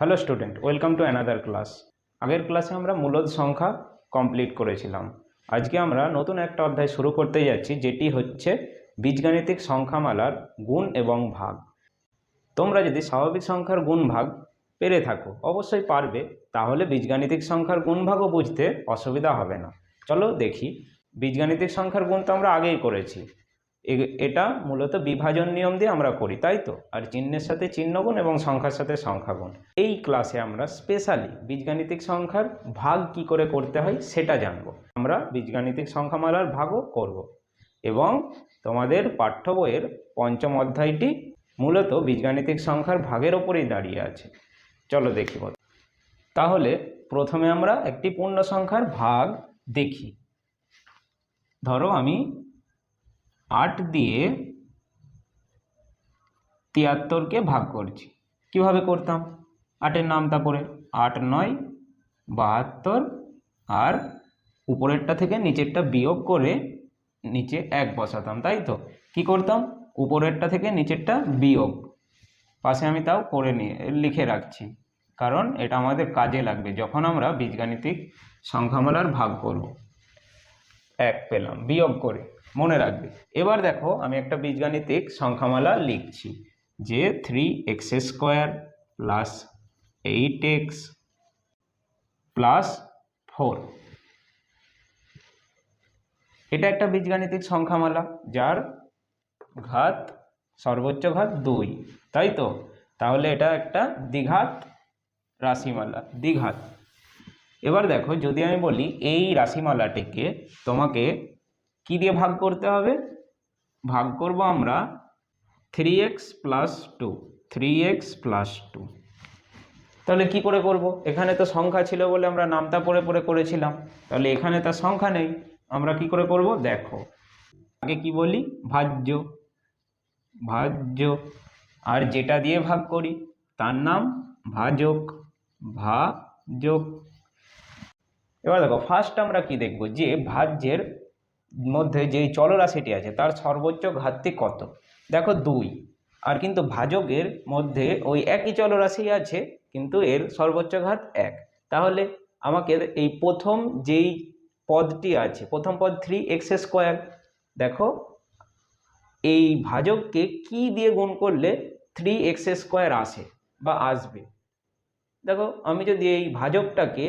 Hello student welcome to another class আগের ক্লাসে আমরা মূলদ সংখ্যা কমপ্লিট করেছিলাম। আজকে আমরা নতুন একটা অধ্যায় শুরু করতে যাচ্ছি, যেটি হচ্ছে বীজগাণিতিক সংখ্যামালার গুণ এবং ভাগ। তোমরা যদি স্বাভাবিক সংখ্যার গুণ ভাগ পেরে থাকো, অবশ্যই পারবে, তাহলে বীজগাণিতিক সংখ্যার গুণ ভাগও বুঝতে অসুবিধা হবে না। চলো দেখি, বীজগাণিতিক সংখ্যার গুণ তো আমরা আগেই করেছি। এটা মূলত বিভাজন নিয়ম দিয়ে আমরা করি, তাই তো? আর চিহ্নের সাথে চিহ্নগুণ এবং সংখ্যার সাথে সংখ্যাগুণ। এই ক্লাসে আমরা স্পেশালি বীজগাণিতিক সংখ্যার ভাগ কি করে করতে হয় সেটা জানব। আমরা বীজগাণিতিক সংখ্যামালার ভাগও করব এবং তোমাদের পাঠ্য বইয়ের পঞ্চম অধ্যায়টি মূলত বীজগাণিতিক সংখ্যার ভাগের ওপরেই দাঁড়িয়ে আছে। চলো দেখি বল। তাহলে প্রথমে আমরা একটি পূর্ণ সংখ্যার ভাগ দেখি। ধরো আমি আট দিয়ে তিয়াত্তরকে ভাগ করছি। কীভাবে করতাম? আটের নামটা করে আট নয়, বাহাত্তর, আর উপরেরটা থেকে নিচেরটা বিয়োগ করে নিচে এক বসাতাম, তাই তো? কি করতাম? উপরেরটা থেকে নিচেরটা বিয়োগ। পাশে আমি তাও করে নিয়ে, লিখে রাখছি। কারণ এটা আমাদের কাজে লাগবে, যখন আমরা বীজগাণিতিক সংখ্যামালার ভাগ করব। এক পেলাম, বিয়োগ করে। মনে রাখবে। এবার দেখো আমি একটা বীজগাণিতিক সংখ্যামালা লিখছি যে three X square plus eight X plus four এটা একটা বীজগাণিতিক সংখ্যামালা যার ঘাত, সর্বোচ্চ ঘাত দুই। তাই তো? তাহলে এটা একটা দ্বিঘাত রাশিমালা, দ্বিঘাত। এবার দেখো যদি আমি বলি এই রাশিমালাটিকে তোমাকে কি দিয়ে ভাগ করতে হবে? ভাগ করব আমরা three X plus two three X plus two তাহলে কি করে করব? এখানে তো সংখ্যা ছিল বলে আমরা নামতা পড়ে পড়ে করেছিলাম। তাহলে এখানে তার সংখ্যা নেই। আমরা কি করে করব? দেখো, আগে কি বলি? ভাজ্য ভাজ্য, আর যেটা দিয়ে ভাগ করি, তার নাম ভাজক ভাজক। এবার দেখো ফার্স্ট আমরা কি দেখব? যে ভাজ্যের মধ্যে যেই চলরাশিটি আছে, তার সর্বোচ্চ ঘাতটি কত? দেখো দুই। আর কিন্তু ভাজকের মধ্যে ওই একই চলরাশি আছে, কিন্তু এর সর্বোচ্চ ঘাত এক। তাহলে আমাকে এই প্রথম যেই পদটি আছে, প্রথম পদ থ্রি এক্স স্কোয়ার দেখো এই ভাজককে কি দিয়ে গুণ করলে থ্রি এক্স স্কোয়ার আসে বা আসবে? দেখো আমি যদি এই ভাজকটাকে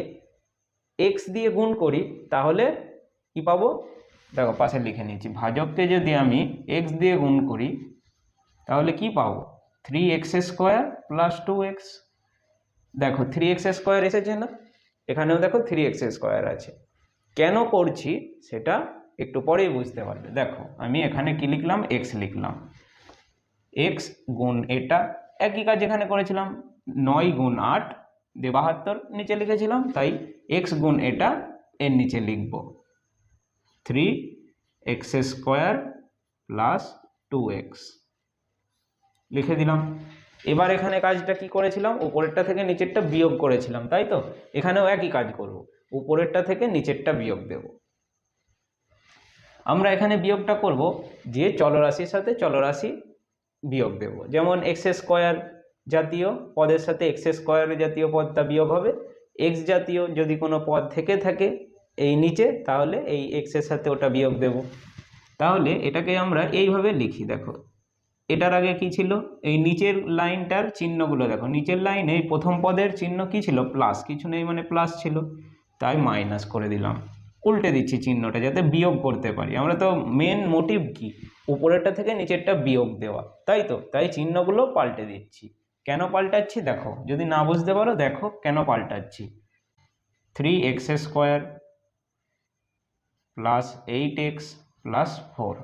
এক্স দিয়ে গুণ করি, তাহলে কি পাবো? দেখো পাশে লিখে নিয়েছি ভাজককে যদি আমি এক্স দিয়ে গুণ করি, তাহলে কি পাবো? Three X square plus two X দেখো থ্রি এক্স স্কোয়ার এসেছে না? এখানেও দেখো থ্রি এক্স স্কোয়ার আছে। কেন করছি? সেটা একটু পরেই বুঝতে পারবে। দেখো, আমি এখানে কি লিখলাম? এক্স লিখলাম। এক্স গুণ এটা, একই কাজ এখানে করেছিলাম। নয় গুণ আট, দিয়ে বাহাত্তর নিচে লিখেছিলাম, তাই এক্স গুণ এটা এর নিচে লিখব। Three x square plus two x লিখে দিলাম। এবার এখানে কাজটা কি করেছিলাম? উপরেরটা থেকে নিচেরটা বিয়োগ করেছিলাম, তাই তো? এখানেও একই কাজ করব। উপরেরটা থেকে নিচেরটা বিয়োগ দেব। আমরা এখানে বিয়োগটা করব যে চলরাশির সাথে চলরাশি বিয়োগ দেব। যেমন এক্স স্কোয়ার জাতীয় পদের সাথে এক্স স্কোয়ার জাতীয় পদটা বিয়োগ হবে। এক্স জাতীয় যদি কোনো পদ থেকে থাকে এই নিচে, তাহলে এই এক্সের সাথে ওটা বিয়োগ দেব। তাহলে এটাকে আমরা এইভাবে লিখি, দেখো। এটার আগে কি ছিল? এই নিচের লাইনটার চিহ্নগুলো, দেখো। নিচের লাইনে এই প্রথম পদের চিহ্ন কি ছিল? প্লাস কিছু নেই মানে প্লাস ছিল। তাই মাইনাস করে দিলাম। উল্টে দিচ্ছি চিহ্নটা যাতে বিয়োগ করতে পারি। আমরা তো মেন মোটিভ কি? উপরেরটা থেকে নিচেরটা বিয়োগ দেওয়া। তাই তো? তাই চিহ্নগুলো পাল্টে দিচ্ছি। কেন পাল্টাচ্ছি? দেখো। যদি না বুঝতে পারো, দেখো কেন পাল্টাচ্ছি। Three x square plus eight x plus four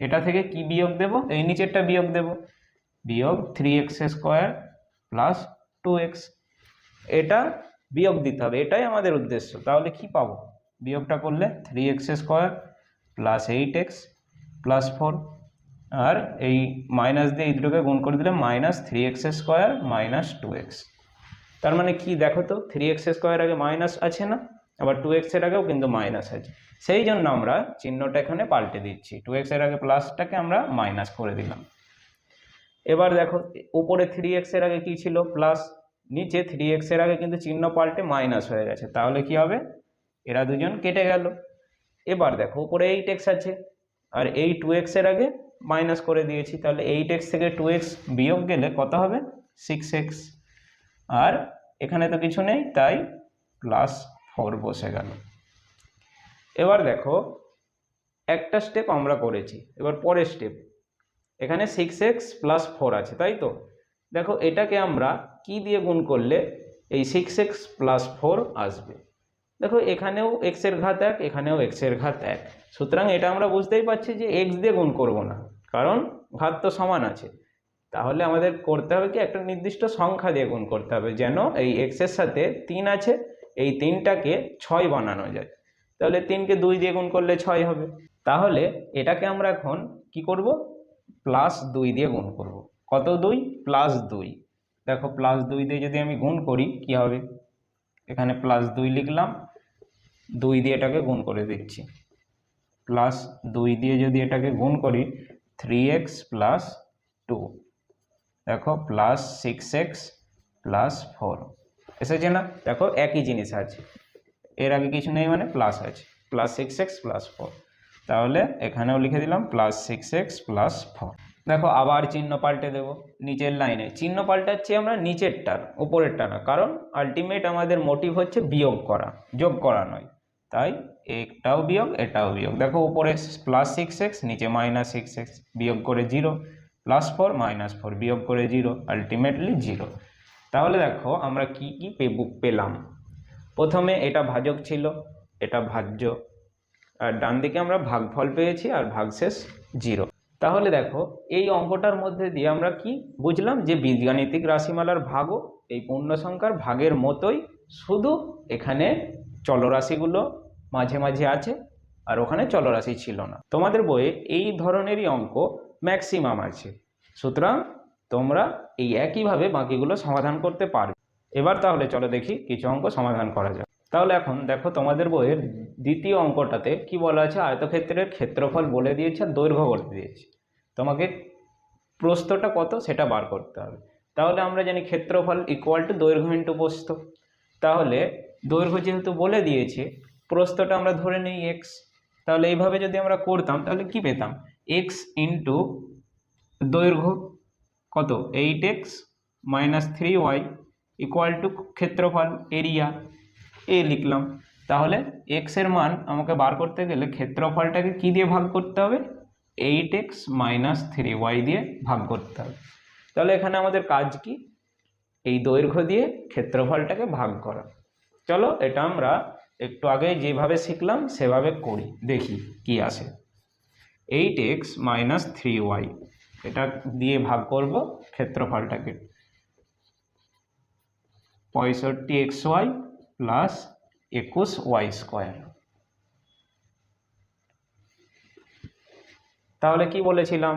এটা থেকে কি বিয়োগ দেব? এই নিচেরটা বিয়োগ দেব। বিয়োগ three x square plus two x এটা বিয়োগ দিতে হবে। এটাই আমাদের উদ্দেশ্য। তাহলে কি পাবো? বিয়োগটা করলে three x square plus eight x plus four আর এই মাইনাস দিয়ে এই দুটোকে গুণ করে দিলে minus three x square minus two x তার মানে কি? দেখো তো থ্রি এক্স স্কোয়ার আগে মাইনাস আছে না? আবার টু এক্সের আগেও কিন্তু মাইনাস আছে। সেই জন্য আমরা চিহ্নটা এখানে পাল্টে দিচ্ছি। টু এক্সের আগে প্লাসটাকে আমরা মাইনাস করে দিলাম। এবার দেখো, উপরে থ্রি এক্সের আগে কি ছিল? প্লাস নিচে থ্রি এক্সের আগে কিন্তু চিহ্ন পাল্টে মাইনাস হয়ে গেছে। তাহলে কি হবে? এরা দুজন কেটে গেল। এবার দেখো, উপরে এইট এক্স আছে। আর এই টু এক্সের আগে মাইনাস করে দিয়েছি। তাহলে এইট এক্স থেকে টু এক্স বিয়োগ গেলে কত হবে? সিক্স এক্স আর এখানে তো কিছু নেই, তাই প্লাস ফোর বসে গেল। এবার দেখো, একটা স্টেপ আমরা করেছি। এবার পরের স্টেপ এখানে সিক্স এক্স প্লাস ফোর আছে, তাই তো? দেখো, এটাকে আমরা কি দিয়ে গুণ করলে এই সিক্স এক্স প্লাস ফোর আসবে? দেখো, এখানেও এক্সের ঘাত এক, এখানেও এক্সের ঘাত এক। সুতরাং এটা আমরা বুঝতেই পারছি যে এক্স দিয়ে গুণ করব না, কারণ ঘাত তো সমান আছে। তাহলে আমাদের করতে হবে কি, একটা নির্দিষ্ট সংখ্যা দিয়ে গুণ করতে হবে, যেন এই এক্সের সাথে তিন আছে এই তিনটাকে ছয় বানানো যায়। তাহলে তিনকে দুই দিয়ে গুণ করলে ছয় হবে। তাহলে এটাকে আমরা এখন কি করব? প্লাস দুই দিয়ে গুণ করব। কত দুই? প্লাস দুই। দেখো প্লাস দুই দিয়ে যদি আমি গুণ করি, কি হবে? এখানে প্লাস দুই লিখলাম। দুই দিয়ে এটাকে গুণ করে দিচ্ছি। প্লাস দুই দিয়ে যদি এটাকে গুণ করি থ্রি এক্স প্লাস টু দেখো plus six x plus four এসেছে না, দেখো একই জিনিস আছে। এর আগে কিছু নেই মানে প্লাস আছে। Plus six x plus four তাহলে এখানেও লিখে দিলাম plus six x plus four দেখো আবার চিহ্ন পাল্টে দেব নিচের লাইনে চিহ্ন পাল্টাচ্ছি আমরা নিচের নিচেরটার, উপরেরটা না। কারণ আলটিমেট আমাদের মোটিভ হচ্ছে বিয়োগ করা, যোগ করা নয়। তাই একটাও বিয়োগ, এটাও বিয়োগ। দেখো উপরে প্লাস সিক্স এক্স নিচে মাইনাস সিক্স এক্স বিয়োগ করে zero plus four minus four বিয়োগ করে জিরো আলটিমেটলি জিরো তাহলে দেখো আমরা কি কি পেলাম। প্রথমে এটা ভাজক ছিল, এটা ভাজ্য। আর ডান দিকে আমরা ভাগফল পেয়েছি আর ভাগশেষ জিরো। তাহলে দেখো, এই অঙ্কটার মধ্যে দিয়ে আমরা কি বুঝলাম যে বীজগাণিতিক রাশিমালার ভাগও এই পূর্ণ সংখ্যার ভাগের মতোই শুধু এখানে চলরাশিগুলো মাঝে মাঝে আছে আর ওখানে চলরাশি ছিল না। তোমাদের বইয়ে এই ধরনেরই অঙ্ক ম্যাক্সিমাম আছে। সুতরাং তোমরা এই একইভাবে বাকিগুলো সমাধান করতে পারবে। এবার তাহলে চলো দেখি কিছু অঙ্ক সমাধান করা যাক। তাহলে এখন দেখো তোমাদের বইয়ের দ্বিতীয় অঙ্কটাতে কি বলা আছে? আয়তক্ষেত্রের ক্ষেত্রফল বলে দিয়েছে দৈর্ঘ্য বলে দিয়েছে। তোমাকে প্রস্থটা কত? সেটা বার করতে হবে। তাহলে আমরা জানি ক্ষেত্রফল ইকুয়াল টু দৈর্ঘ্য ইন্টু প্রস্থ। তাহলে দৈর্ঘ্য যেহেতু বলে দিয়েছে, প্রস্থটা আমরা ধরে নিই এক্স তাহলে এইভাবে যদি আমরা করতাম, তাহলে কি পেতাম? এক্স ইন্টু দৈর্ঘ্য কত? Eight x minus three y equal to ক্ষেত্রফল এরিয়া এ লিখলাম। তাহলে এক্সের মান আমাকে বার করতে গেলে ক্ষেত্রফলটাকে কি দিয়ে ভাগ করতে হবে? Eight x minus three y দিয়ে ভাগ করতে হবে। তাহলে এখানে আমাদের কাজ কি? এই দৈর্ঘ্য দিয়ে ক্ষেত্রফলটাকে ভাগ করা। চলো এটা আমরা একটু আগে যেভাবে শিখলাম সেভাবে করি, দেখি কি আসে। Eight x minus three y এটা দিয়ে ভাগ করব ক্ষেত্রফলটাকে। পঁয়ষট্টি এক্স ওয়াই প্লাস একুশ ওয়াই স্কোয়ার। তাহলে কি বলেছিলাম?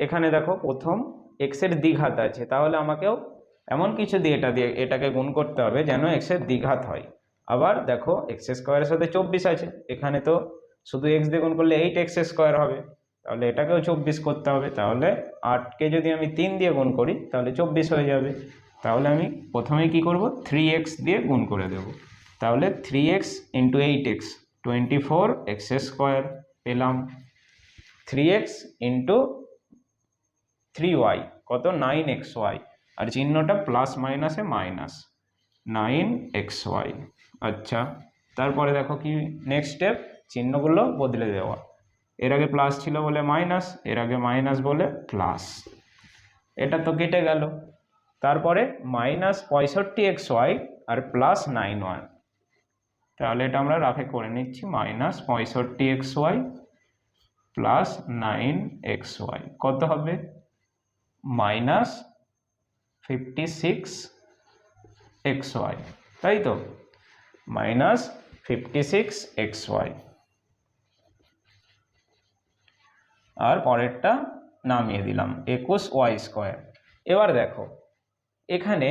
এখানে দেখো প্রথম এক্সের দ্বিঘাত আছে, তাহলে আমাকেও এমন কিছু দিয়ে এটা দিয়ে এটাকে গুণ করতে হবে যেন এক্সের দ্বিঘাত হয়। আবার দেখো এক্স স্কোয়ারের সাথে চব্বিশ আছে, এখানে তো শুধু এক্স দিয়ে গুণ করলে এইট এক্স স্কোয়ার হবে। তাহলে এটাকেও চব্বিশ করতে হবে। তাহলে আটকে যদি আমি তিন দিয়ে গুণ করি, তাহলে চব্বিশ হয়ে যাবে। তাহলে আমি প্রথমে কি করব? থ্রি এক্স দিয়ে গুণ করে দেব। তাহলে three x into eight x twenty four x square পেলাম। Three x into three y কত? নাইন এক্স ওয়াই আর চিহ্নটা প্লাস মাইনাসে মাইনাস নাইন এক্স ওয়াই আচ্ছা তারপরে দেখো কি নেক্সট স্টেপ চিহ্নগুলো বদলে দেওয়া। এর আগে প্লাস ছিল বলে মাইনাস এর আগে মাইনাস বলে প্লাস এটা তো কেটে গেল। তারপরে মাইনাস পঁয়ষট্টি এক্স ওয়াই আর প্লাস নাইন ওয়ান তাহলে এটা আমরা রাফে করে নিচ্ছি মাইনাস পঁয়ষট্টি x y plus nine x y কত হবে? Minus fifty six x y তাই তো? Minus fifty six x y আর পরেরটা নামিয়ে দিলাম, একুশ ওয়াই স্কোয়ার। এবার দেখো, এখানে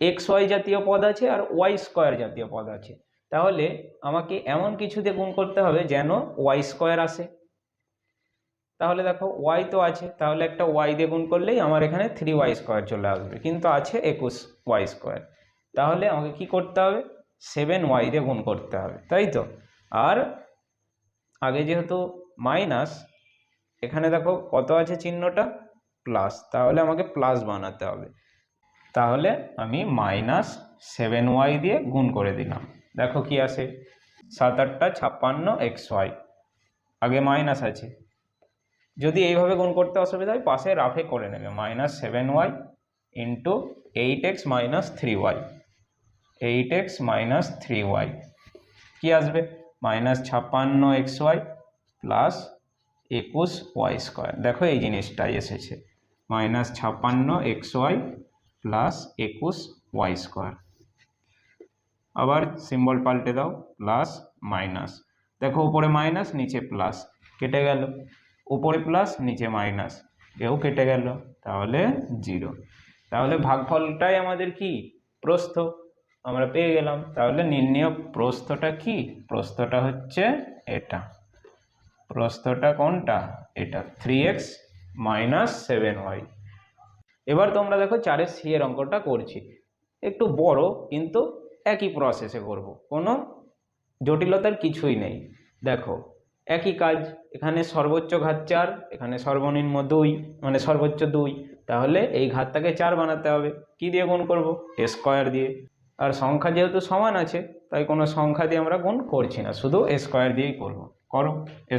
এক্স ওয়াই জাতীয় পদ আছে আর ওয়াই স্কোয়ার জাতীয় পদ আছে। তাহলে আমাকে এমন কিছু দিয়ে গুণ করতে হবে যেন ওয়াই স্কোয়ার আসে। তাহলে দেখো, ওয়াই তো আছে, তাহলে একটা ওয়াই দিয়ে গুণ করলেই আমার এখানে থ্রি ওয়াই স্কোয়ার চলে আসবে, কিন্তু আছে একুশ ওয়াই স্কোয়ার। তাহলে আমাকে কি করতে হবে? সেভেন ওয়াই দিয়ে গুণ করতে হবে, তাই তো? আর আগে যেহেতু মাইনাস, এখানে দেখো কত আছে চিহ্নটা? প্লাস তাহলে আমাকে প্লাস বানাতে হবে। তাহলে আমি মাইনাস সেভেন ওয়াই দিয়ে গুণ করে দিলাম। দেখো কি আসে? সাত আটটা ছাপ্পান্ন এক্স ওয়াই আগে মাইনাস আছে। যদি এইভাবে গুণ করতে অসুবিধা হয়, পাশে রাফে করে নেবে। Minus seven y into eight x minus three y eight x minus three y কী আসবে? মাইনাস ছাপ্পান্ন এক্স ওয়াই প্লাস একুশ ওয়াই স্কোয়ার দেখো এই জিনিসটাই এসেছে। মাইনাস ছাপ্পান্ন এক্স ওয়াই প্লাস একুশ ওয়াই স্কোয়ার আবার সিম্বল পাল্টে দাও প্লাস মাইনাস দেখো উপরে মাইনাস নিচে প্লাস কেটে গেল। উপরে প্লাস নিচে মাইনাস এও কেটে গেল। তাহলে জিরো তাহলে ভাগফলটাই আমাদের কি? প্রস্থ। আমরা পেয়ে গেলাম। তাহলে নির্ণয় প্রস্থটা কি? প্রস্থটা হচ্ছে এটা। প্রস্থটা কোনটা? এটা three x minus seven y এবার তোমরা দেখো চারের সি এর অঙ্কটা করছি। একটু বড়, কিন্তু একই প্রসেসে করব। কোনো জটিলতার কিছুই নেই। দেখো, একই কাজ, এখানে সর্বোচ্চ ঘাত চার, এখানে সর্বনিম্ন দুই মানে সর্বোচ্চ দুই। তাহলে এই ঘাতটাকে চার বানাতে হবে। কি দিয়ে গুণ করব? স্কোয়ার দিয়ে। আর সংখ্যা যেহেতু সমান আছে, তাই কোনো সংখ্যা দিয়ে আমরা গুণ করছি না। শুধু স্কোয়ার দিয়েই করব। করো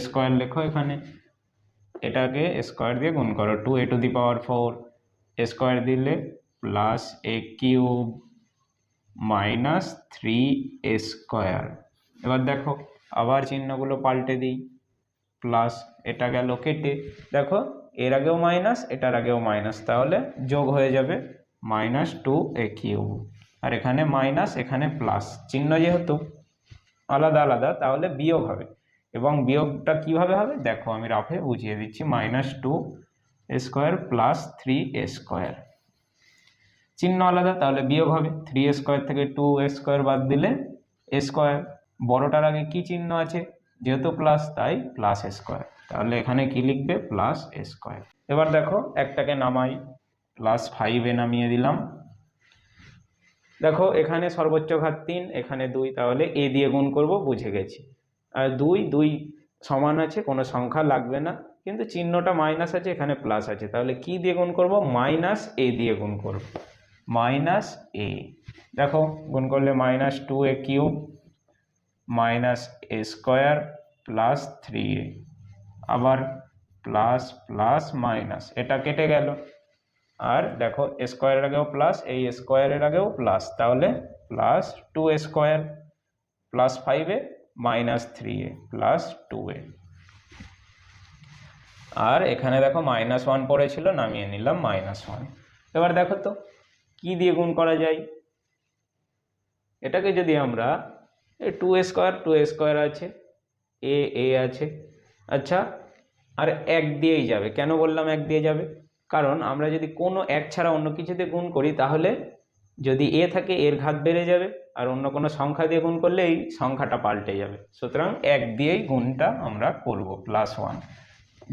স্কোয়ার লেখো এখানে। এটাকে স্কোয়ার দিয়ে গুণ করো two a to the power four square দিলে plus a cube minus three square এবার দেখো, আবার চিহ্নগুলো পাল্টে দিই। প্লাস এটা গেল কেটে। দেখো, এর আগেও মাইনাস এটার আগেও মাইনাস তাহলে যোগ হয়ে যাবে মাইনাস টু এ কিউব আর এখানে মাইনাস এখানে প্লাস চিহ্ন যেহেতু আলাদা আলাদা, তাহলে বিয়োগ হবে। এবং বিয়োগটা কীভাবে হবে? দেখো, আমি রাফে বুঝিয়ে দিচ্ছি। Minus two square plus three square চিহ্ন আলাদা, তাহলে বিয়োগ হবে। থ্রি স্কোয়ার থেকে টু স্কোয়ার বাদ দিলে স্কোয়ার বড়টার আগে কি চিহ্ন আছে? যেহেতু প্লাস তাই প্লাস স্কোয়ার তাহলে এখানে কি লিখবে? প্লাস স্কোয়ার এবার দেখো, একটাকে নামাই। প্লাস ফাইভে নামিয়ে দিলাম। দেখো, এখানে সর্বোচ্চ ঘাত তিন, এখানে দুই, তাহলে এ দিয়ে গুণ করব, বুঝে গেছি। দুই দুই সমান আছে, কোনো সংখ্যা লাগবে না। কিন্তু চিহ্নটা মাইনাস আছে, এখানে প্লাস আছে। তাহলে কি দিয়ে গুণ করব? মাইনাস এ দিয়ে গুণ করব। মাইনাস এ দেখো, গুণ করলে minus two a cube minus a square plus three a আবার প্লাস প্লাস মাইনাস এটা কেটে গেল। আর দেখো স্কোয়ারের আগেও প্লাস এই স্কোয়ারের আগেও প্লাস তাহলে প্লাস টু স্কোয়ার প্লাস ফাইভে minus three a plus two a আর এখানে দেখো মাইনাস ওয়ান পড়েছিল, নামিয়ে নিলাম মাইনাস ওয়ান এবার দেখো তো, কি দিয়ে গুণ করা যায়? এটাকে যদি আমরা two a square two a square আছে এ এ আছে আচ্ছা আর এক দিয়েই যাবে। কেন বললাম এক দিয়ে যাবে? কারণ আমরা যদি কোনো এক ছাড়া অন্য কিছুতে গুণ করি, তাহলে যদি এ থাকে, এর ঘাত বেড়ে যাবে। আর অন্য কোনো সংখ্যা দিয়ে গুণ করলে এই সংখ্যাটা পাল্টে যাবে। সুতরাং এক দিয়েই গুণটা আমরা করব প্লাস ওয়ান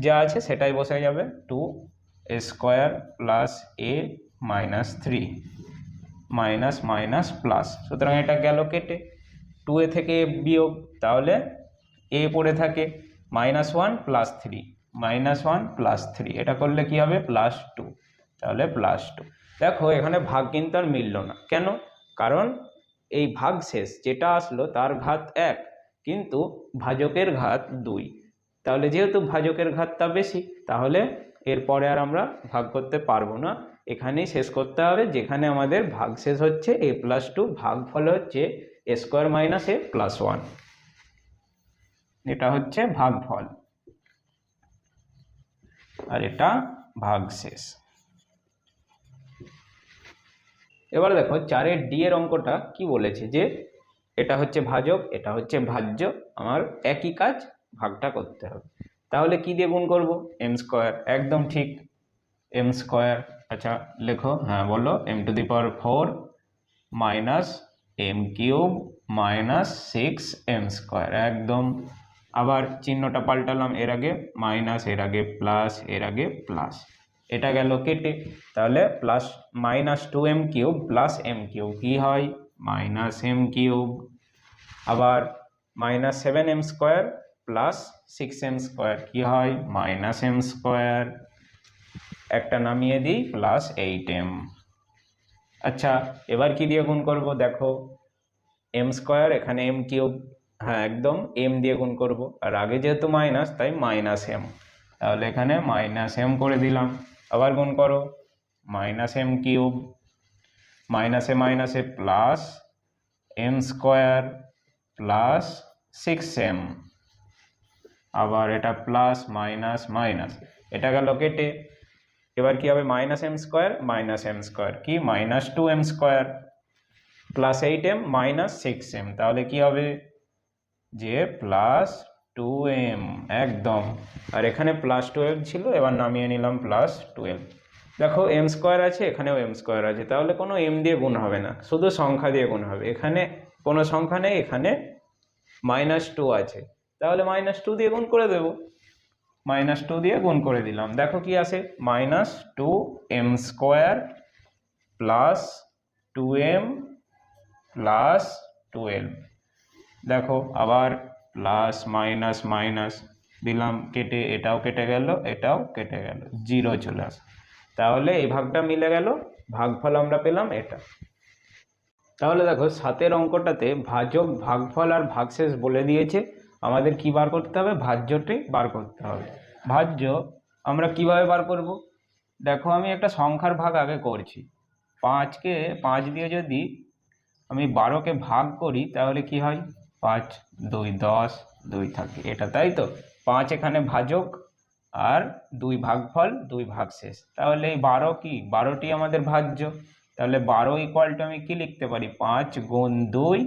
যা আছে সেটাই বসে যাবে two square plus a minus three minus minus plus সুতরাং এটা গেল কেটে টু এ থেকে বিয়োগ, তাহলে এ পড়ে থাকে minus one plus three minus one plus three এটা করলে কি হবে? প্লাস টু তাহলে প্লাস টু দেখো, এখানে ভাগ কিন্তু আর মিলল না। কেন? কারণ এই ভাগ শেষ, যেটা আসলো তার ঘাত এক, কিন্তু ভাজকের ঘাত দুই। তাহলে যেহেতু ভাজকের ঘাতটা বেশি, তাহলে এরপরে আর আমরা ভাগ করতে পারব না। এখানেই শেষ করতে হবে, যেখানে আমাদের ভাগ শেষ হচ্ছে, এ প্লাস টু ভাগ ফল হচ্ছে a square minus a plus one এটা হচ্ছে ভাগফল। আর এটা ভাগশেষ এবার দেখো চারের ডি এর অঙ্কটা কি বলেছে যে এটা হচ্ছে ভাজক, এটা হচ্ছে ভাজ্য, আমার একই কাজ ভাগটা করতে হবে। তাহলে কি দিয়ে গুণ করব? এম স্কোয়ার একদম ঠিক। এম স্কোয়ার আচ্ছা লেখো হ্যাঁ বলো m to the power four minus m cube minus six m square একদম। আবার চিহ্নটা পাল্টালাম এর আগে মাইনাস এর আগে প্লাস এর আগে প্লাস এটা গেল কেটে। তাহলে plus minus two m cube plus m cube কী হয়? মাইনাস এম কিউব আবার minus seven m square plus six m square কী হয়? মাইনাস এম স্কোয়ার একটা নামিয়ে দিই প্লাস এইট এম আচ্ছা এবার কি দিয়ে গুণ করব? দেখো এম স্কোয়ার এখানে এম কিউব হ্যাঁ একদম এম দিয়ে গুণ করব। আর আগে যেহেতু মাইনাস তাই মাইনাস এম তাহলে এখানে মাইনাস এম করে দিলাম। আবার গুণ করো। মাইনাস এম কিউব মাইনাসে মাইনাসে plus m square plus six m আবার এটা প্লাস মাইনাস মাইনাস এটা গেল কেটে। এবার কি হবে? Minus m square minus m square কি? Minus two m square plus eight m minus six m তাহলে কি হবে? যে প্লাস টু এম একদম। আর এখানে প্লাস টুয়েলভ ছিল, এবার নামিয়ে নিলাম প্লাস টুয়েলভ দেখো এম স্কোয়ার আছে, এখানেও এম স্কোয়ার আছে, তাহলে কোনো এম দিয়ে গুণ হবে না, শুধু সংখ্যা দিয়ে গুণ হবে। এখানে কোনো সংখ্যা নেই, এখানে মাইনাস টু আছে। তাহলে মাইনাস টু দিয়ে গুণ করে দেবো। মাইনাস টু দিয়ে গুণ করে দিলাম। দেখো কি আছে minus two m square plus two m plus twelve দেখো আবার প্লাস, মাইনাস মাইনাস। দিলাম, কেটে, এটাও কেটে গেল, এটাও কেটে গেল। জিরো চলে আসে। তাহলে এই ভাগটা মিলে গেল, ভাগফল আমরা পেলাম এটা। তাহলে দেখো, সাতের অঙ্কটাতে ভাজক, ভাগফল আর ভাগশেষ বলে দিয়েছে। আমাদের কি বার করতে হবে? ভাজ্যটি বার করতে হবে। ভাজ্য আমরা কীভাবে বার করব? দেখো, আমি একটা সংখ্যার ভাগ আগে করছি। পাঁচকে, পাঁচ দিয়ে যদি আমি বারোকে ভাগ করি, তাহলে কি হয়? পাঁচ, দুই দশ, দুই থাকে। এটা তাই তো? পাঁচ এখানে ভাজক আর দুই ভাগফল, দুই ভাগশেষ। তাহলে এই বারো কি? বারোটি আমাদের ভাজ্য। তাহলে বারো ইকুয়াল টু আমি কি লিখতে পারি? পাঁচ গুণ দুই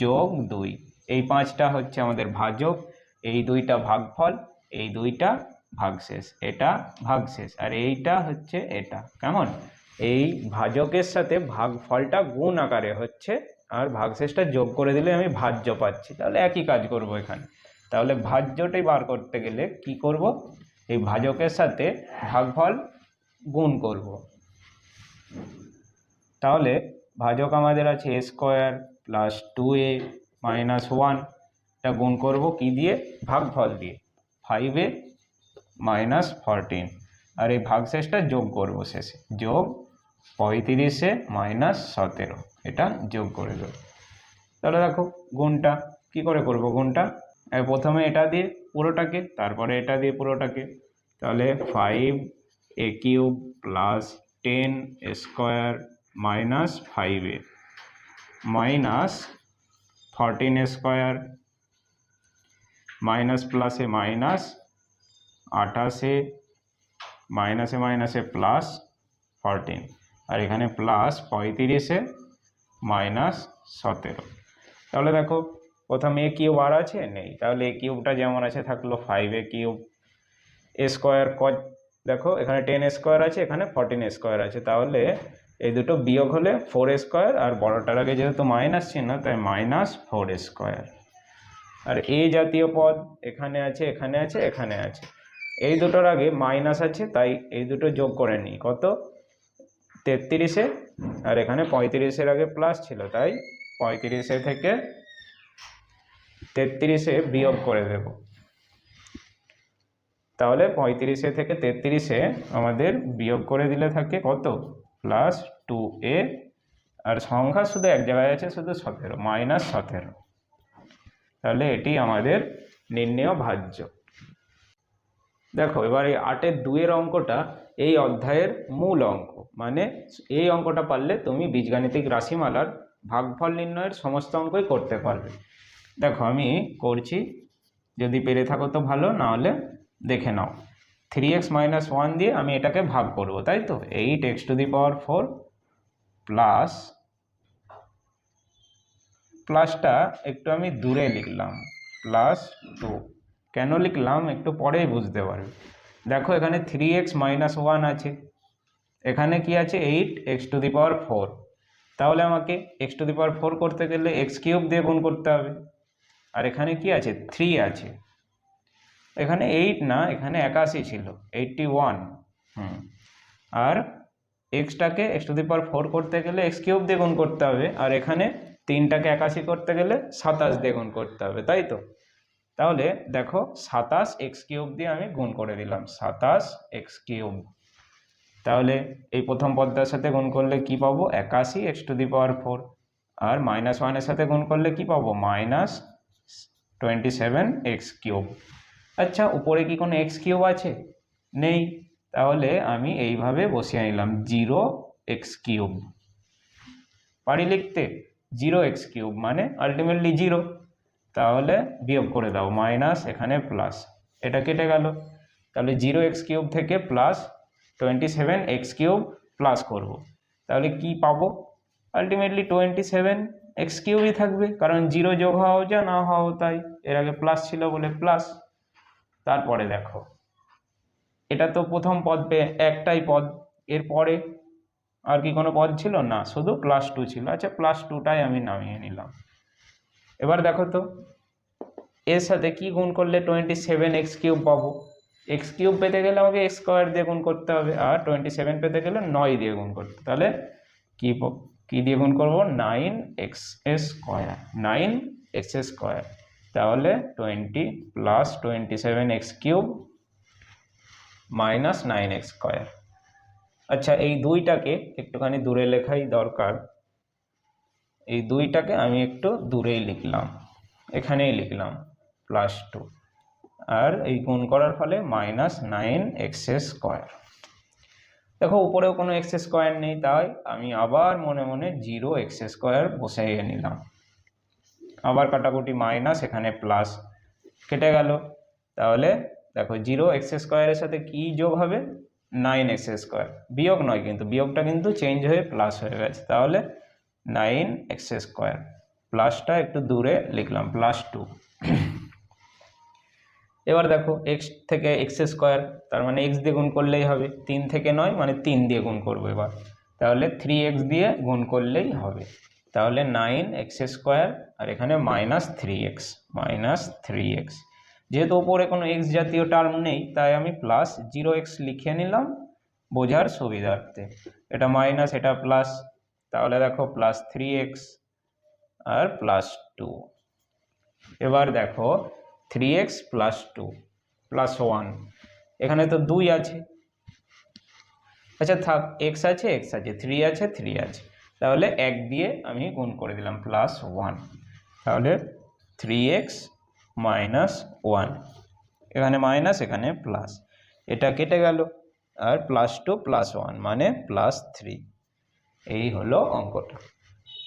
যোগ দুই। এই পাঁচটা হচ্ছে আমাদের ভাজক। এই দুইটা ভাগফল, এই দুইটা ভাগশেষ। এটা ভাগশেষ। আর এইটা হচ্ছে এটা। কেমন? এই ভাজকের সাথে ভাগফলটা গুণ আকারে হচ্ছে আর ভাগশেষটা যোগ করে দিলে আমি ভাজ্য পাচ্ছি। তাহলে একই কাজ করব এখানে। তাহলে ভাজ্যটাই বার করতে গেলে কি করব? এই ভাজকের সাথে ভাগফল গুণ করব। তাহলে ভাজক আমাদের আছে square plus two a minus one এটা গুণ করব কি দিয়ে? ভাগফল দিয়ে। ফাইভ এ মাইনাস ফরটিন আর এই ভাগশেষটা যোগ করব শেষে। যোগ পঁয়ত্রিশে মাইনাস সতেরো। এটা যোগ করে দেবো। তাহলে দেখো গুণটা, কি করে করব গুণটা? প্রথমে এটা দিয়ে পুরোটাকে, তারপরে এটা দিয়ে পুরোটাকে। তাহলে five a cube plus ten square minus five a minus fourteen square minus প্লাসে মাইনাস আঠাশে মাইনাসে মাইনাসে প্লাস ফরটিন আর এখানে প্লাস পঁয়ত্রিশে মাইনাস সতেরো। তাহলে দেখো, প্রথমে এ কিউব আর আছে? নেই। তাহলে এ কিউবটা যেমন আছে, থাকল five a cube a square ক দেখো, এখানে টেন স্কোয়ার আছে, এখানে ফর্টিন স্কোয়ার আছে। তাহলে এই দুটো বিয়োগ হলে ফোর স্কোয়ার আর বড়টার আগে যেহেতু মাইনাস চিহ্ন, তাই মাইনাস ফোর স্কোয়ার আর এ জাতীয় পদ এখানে আছে এখানে আছে এখানে আছে। এই দুটোর আগে মাইনাস আছে, তাই এই দুটো যোগ করে নিই। কত? তেত্রিশে আর এখানে পঁয়ত্রিশের আগে প্লাস ছিল, তাই পঁয়ত্রিশে থেকে তেত্রিশে বিয়োগ করে দেব। তাহলে পঁয়ত্রিশে থেকে তেত্রিশে আমাদের বিয়োগ করে দিলে থাকে কত? প্লাস টু এ আর সংখ্যা শুধু এক জায়গায় আছে, শুধু সতেরো মাইনাস সতেরো। তাহলে এটি আমাদের নির্ণেয় ভাজ্য। দেখো, এবার এই আটের দুয়ের অঙ্কটা এই অধ্যায়ের মূল অঙ্ক। মানে এই অঙ্কটা পারলে তুমি বীজগাণিতিক রাশিমালার ভাগফল নির্ণয়ের সমস্ত অঙ্কই করতে পারবে। দেখো, আমি করছি। যদি পেরে থাকো তো ভালো না হলে দেখে নাও। থ্রি এক্স মাইনাস ওয়ান দিয়ে আমি এটাকে ভাগ করব, তাই তো? Eight x to the power four plus প্লাসটা একটু আমি দূরে লিখলাম প্লাস টু কেন লিখলাম একটু পরেই বুঝতে পারবে। দেখো এখানে থ্রি এক্স মাইনাস ওয়ান আছে। এখানে কি আছে? Eight x to the power four তাহলে আমাকে x to the power four করতে গেলে এক্স কিউব দিয়ে গুণ করতে হবে। আর এখানে কি আছে? থ্রি আছে। এখানে এইট না, এখানে একাশি ছিল। এইটটি ওয়ান হুম। আর এক্সটাকে x to the power four করতে গেলে এক্স কিউব দিয়ে গুণ করতে হবে। আর এখানে তিনটাকে একাশি করতে গেলে সাতাশ দিয়ে গুণ করতে হবে, তাই তো? তাহলে দেখো সাতাশ এক্স কিউব দিয়ে আমি গুণ করে দিলাম, সাতাশ এক্স কিউব। তাহলে এই প্রথম পদটার সাথে গুণ করলে কি পাবো? একাশি x to the power four. R minus ওয়ানের সাথে গুণ করলে কি পাবো? Minus twenty seven x cube. আচ্ছা উপরে কি কোনো এক্স কিউব আছে? নেই। তাহলে আমি এইভাবে বসিয়ে নিলাম, জিরো এক্স কিউব। পারি লিখতে? জিরো এক্স কিউব মানে আলটিমেটলি জিরো। তাহলে বিয়োগ করে দাও মাইনাস এখানে প্লাস এটা কেটে গেল। তাহলে জিরো এক্স কিউব থেকে plus twenty seven x cube plus করব। তাহলে কি পাবো? আলটিমেটলি টোয়েন্টি সেভেন এক্স কিউবই থাকবে, কারণ জিরো যোগ হওয়াও যা, না হওয়াও তাই। এর আগে প্লাস ছিল বলে প্লাস তারপরে দেখো। এটা তো প্রথম পদ পেয়ে একটাই পদ। এর পরে আর কি কোনো পদ ছিল? না, শুধু প্লাস টু ছিল। আচ্ছা প্লাস টুটাই আমি নামিয়ে নিলাম। এবার দেখো তো, এর সাথে কি গুণ করলে টোয়েন্টি সেভেন এক্স কিউব পাবো? এক্স কিউব পেতে গেলে আমাকে এক্স স্কোয়ার দিয়ে গুণ করতে হবে, আর টোয়েন্টি সেভেন পেতে গেলে নয় দিয়ে গুণ করতে তাহলে কি কি দিয়ে গুণ করব? Nine x square nine x square তাহলে twenty plus twenty seven x cube minus nine x square আচ্ছা এই দুইটাকে একটুখানি দূরে লেখাই দরকার। এই দুইটাকে আমি একটু দূরেই লিখলাম। এখানেই লিখলাম প্লাস টু আর এই গুণ করার ফলে মাইনাস নাইন এক্স স্কোয়ার দেখো, উপরেও কোনো এক্স স্কোয়ার নেই, তাই আমি আবার মনে মনে জিরো এক্স স্কোয়ার বসাইয়ে নিলাম। আবার কাটাকুটি মাইনাস এখানে প্লাস কেটে গেল। তাহলে দেখো জিরো এক্স স্কোয়ারের সাথে কি যোগ হবে? নাইন এক্স স্কোয়ার বিয়োগ নয় কিন্তু, বিয়োগটা কিন্তু চেঞ্জ হয়ে প্লাস হয়ে গেছে। তাহলে নাইন এক্স স্কোয়ার। প্লাসটা একটু দূরে লিখলাম, প্লাস টু। এবার দেখো, এক্স থেকে এক্স স্কোয়ার, তার মানে এক্স দিয়ে গুণ করলেই হবে। তিন থেকে নয় মানে তিন দিয়ে গুণ করব এবার। তাহলে থ্রি এক্স দিয়ে গুণ করলেই হবে। তাহলে নাইন এক্স স্কোয়ার, আর এখানে minus three x, minus three x. যেহেতু ওপরে কোনো এক্স জাতীয় টার্ম নেই, তাই আমি প্লাস জিরো এক্স লিখে নিলাম বোঝার সুবিধার্থে। এটা মাইনাস, এটা প্লাস তাহলে দেখো প্লাস থ্রি এক্স আর প্লাস টু এবার দেখো three x plus two plus one এখানে তো দুই আছে। আচ্ছা থাক এক্স আছে এক্স আছে থ্রি আছে থ্রি আছে। তাহলে এক দিয়ে আমি গুণ করে দিলাম প্লাস ওয়ান তাহলে থ্রি এক্স মাইনাস ওয়ান এখানে মাইনাস এখানে প্লাস এটা কেটে গেল। আর প্লাস টু প্লাস ওয়ান মানে প্লাস থ্রি এই হলো অঙ্কটা।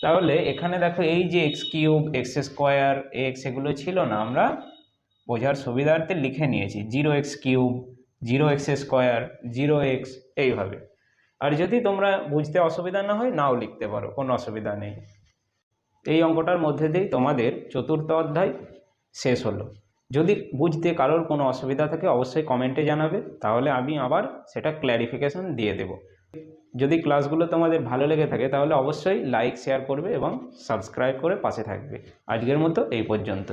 তাহলে এখানে দেখো এই যে x cube x square x এগুলো ছিল না, আমরা বোঝার সুবিধার্থে লিখে নিয়েছি। Zero x cube zero x square zero x এইভাবে। আর যদি তোমরা বুঝতে অসুবিধা না হয়, নাও লিখতে পারো, কোনো অসুবিধা নেই। এই অঙ্কটার মধ্যে দিয়েই তোমাদের চতুর্থ অধ্যায় শেষ হলো। যদি বুঝতে কারোর কোনো অসুবিধা থাকে, অবশ্যই কমেন্টে জানাবে। তাহলে আমি আবার সেটা ক্ল্যারিফিকেশন দিয়ে দেব। যদি ক্লাসগুলো তোমাদের ভালো লেগে থাকে, তাহলে অবশ্যই লাইক শেয়ার করবে এবং সাবস্ক্রাইব করে পাশে থাকবে। আজকের মতো এই পর্যন্ত